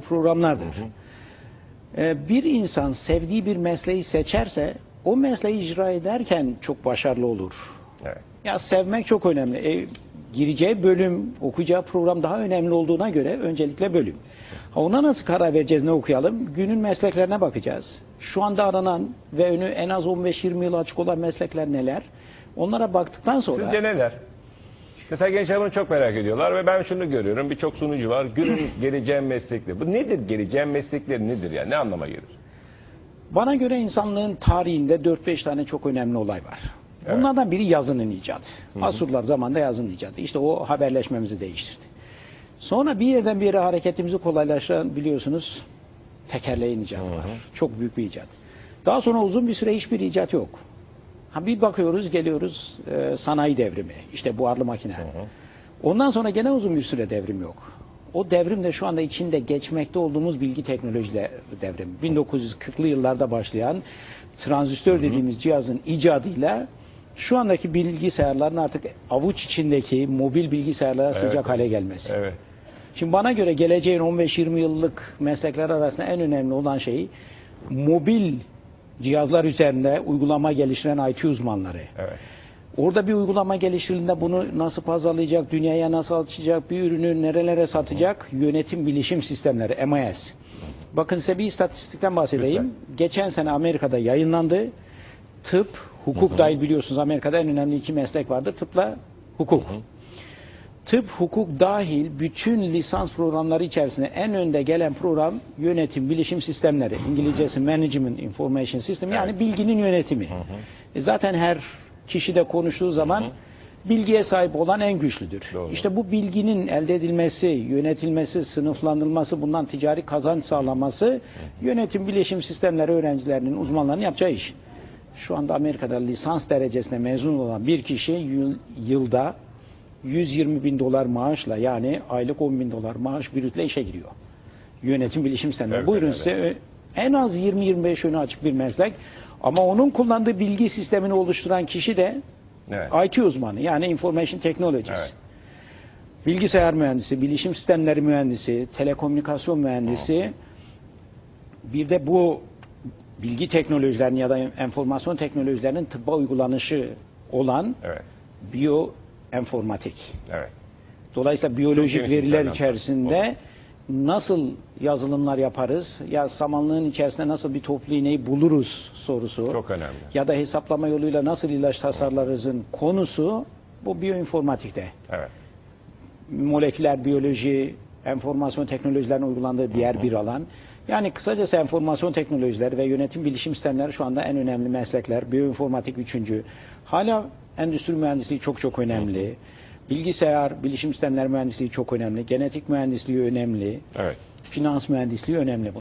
programlardır. Ee, Bir insan sevdiği bir mesleği seçerse o mesleği icra ederken çok başarılı olur. Evet. Ya sevmek çok önemli. E, gireceği bölüm, okuyacağı program daha önemli olduğuna göre öncelikle bölüm. Ha, ona nasıl karar vereceğiz, ne okuyalım? Günün mesleklerine bakacağız. Şu anda aranan ve önü en az 15-20 yıl açık olan meslekler neler? Onlara baktıktan sonra... Sizce neler? Mesela gençler bunu çok merak ediyorlar ve ben şunu görüyorum. Birçok sunucu var. Günün geleceğin meslekleri. Bu nedir geleceğin meslekleri nedir ya? Ne anlama gelir? Bana göre insanlığın tarihinde 4-5 tane çok önemli olay var. Bunlardan biri yazının icadı. Asurlar zamanında yazının icadı. İşte o haberleşmemizi değiştirdi. Sonra bir yerden bir yere hareketimizi kolaylaştıran biliyorsunuz tekerleğin icadı var. Çok büyük bir icat. Daha sonra uzun bir süre hiçbir icat yok. Ha bir bakıyoruz geliyoruz e, sanayi devrimi. İşte buharlı makine. Ondan sonra gene uzun bir süre devrim yok. O devrim de şu anda içinde geçmekte olduğumuz bilgi teknolojileri devrimi. 1940'lı yıllarda başlayan transistör dediğimiz cihazın icadıyla şu andaki bilgisayarların artık avuç içindeki mobil bilgisayarlara sıcak evet. hale gelmesi. Evet. Şimdi bana göre geleceğin 15-20 yıllık meslekler arasında en önemli olan şey mobil cihazlar üzerinde uygulama geliştiren IT uzmanları. Evet. Orada bir uygulama geliştirildiğinde bunu nasıl pazarlayacak, dünyaya nasıl açacak, bir ürünü nerelere satacak, yönetim bilişim sistemleri, MIS. Bakın size bir istatistikten bahsedeyim. Lütfen. Geçen sene Amerika'da yayınlandı. Tıp, hukuk dahil biliyorsunuz Amerika'da en önemli iki meslek vardır. Tıpla hukuk. Tıp, hukuk dahil bütün lisans programları içerisinde en önde gelen program yönetim, bilişim sistemleri. İngilizcesi Management Information System yani bilginin yönetimi. E zaten her kişi de konuştuğu zaman bilgiye sahip olan en güçlüdür. Doğru. İşte bu bilginin elde edilmesi, yönetilmesi, sınıflandırılması, bundan ticari kazanç sağlaması yönetim, bilişim sistemleri öğrencilerinin, uzmanlarının yapacağı iş. Şu anda Amerika'da lisans derecesine mezun olan bir kişi yıl- yılda 120 bin dolar maaşla yani aylık 10 bin dolar maaş bürütle işe giriyor. Yönetim bilişim sistemleri. Evet, Buyurun evet. size ö- en az 20-25 önü açık bir meslek. Ama onun kullandığı bilgi sistemini oluşturan kişi de Evet. IT uzmanı yani information technologies. Evet. Bilgisayar mühendisi, bilişim sistemleri mühendisi, telekomünikasyon mühendisi. Bir de bu bilgi teknolojilerinin ya da enformasyon teknolojilerinin tıbba uygulanışı olan Evet. Biyoenformatik. Evet. Dolayısıyla biyolojik geniş veriler içerisinde nasıl yazılımlar yaparız? Ya samanlığın içerisinde nasıl bir toplu iğneyi buluruz sorusu. Çok önemli. Ya da hesaplama yoluyla nasıl ilaç tasarlarızın konusu bu biyoinformatikte. Evet. Moleküler biyoloji, enformasyon teknolojilerinin uygulandığı diğer bir alan. Yani kısacası enformasyon teknolojileri ve yönetim bilişim sistemleri şu anda en önemli meslekler. Biyoinformatik üçüncü. Hala endüstri mühendisliği çok çok önemli. Bilgisayar, bilişim sistemleri mühendisliği çok önemli. Genetik mühendisliği önemli. Evet. Finans mühendisliği önemli.